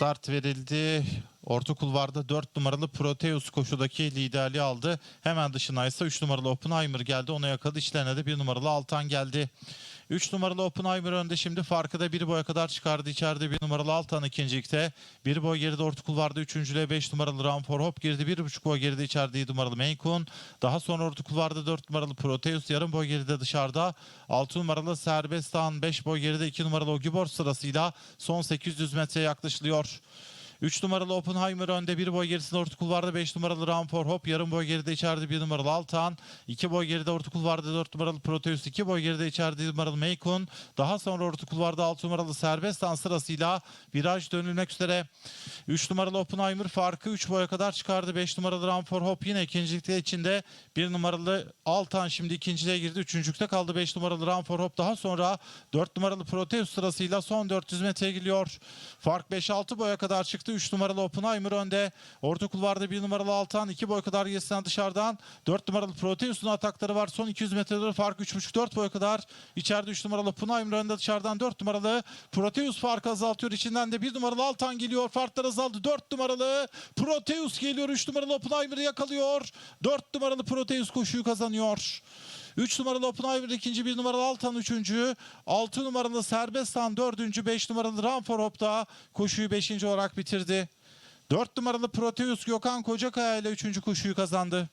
Start verildi. Orta kulvarda 4 numaralı Proteus koşudaki liderliği aldı. Hemen dışına ise 3 numaralı Oppenheimer geldi. Ona yakaladı. İçlerine de 1 numaralı Altan geldi. 3 numaralı Oppenheimer önde şimdi farkı da 1 boya kadar çıkardı. İçeride 1 numaralı Altan ikincilikte. 1 boy geride orta kulvarda 3. 5 numaralı Run for Hope girdi. 1,5 boy geride içeride 7 numaralı Meykun. Daha sonra orta kulvarda 4 numaralı Proteus. Yarım boy geride dışarıda. 6 numaralı Serbestan. 5 boy geride 2 numaralı Ogibor sırasıyla son 800 metreye yaklaşılıyor. 3 numaralı Oppenheimer önde 1 boy gerisinde orta kulvarda 5 numaralı Run for Hope yarım boy geride içeride 1 numaralı Altan 2 boy geride orta kulvarda 4 numaralı Proteus 2 boy geride içeride 1 numaralı Meykun daha sonra orta kulvarda 6 numaralı Serbestan sırasıyla viraj dönülmek üzere. 3 numaralı Oppenheimer farkı 3 boya kadar çıkardı 5 numaralı Run for Hope yine ikincilikte içinde 1 numaralı Altan şimdi ikinciliğe girdi üçüncülükte kaldı 5 numaralı Run for Hope daha sonra 4 numaralı Proteus sırasıyla son 400 metreye geliyor fark 5-6 boya kadar çıktı 3 numaralı Oppenheimer önde. Orta kulvarda 1 numaralı Altan 2 boy kadar gerisinden dışarıdan. 4 numaralı Proteus'un atakları var. Son 200 metrede fark 3.5-4 boy kadar. İçeride 3 numaralı Oppenheimer önde dışarıdan 4 numaralı Proteus farkı azaltıyor. İçinden de 1 numaralı Altan geliyor. Farklar azaldı. 4 numaralı Proteus geliyor. 3 numaralı Oppenheimer'ı yakalıyor. 4 numaralı Proteus koşuyu kazanıyor. 3 numaralı Oppenheimer ikinci, 1 numaralı Altan üçüncü, 6 numaralı Serbestan dördüncü, 5 numaralı Ranfor Hop da koşuyu 5. olarak bitirdi. 4 numaralı Proteus Gökhan Kocakaya ile 3. koşuyu kazandı.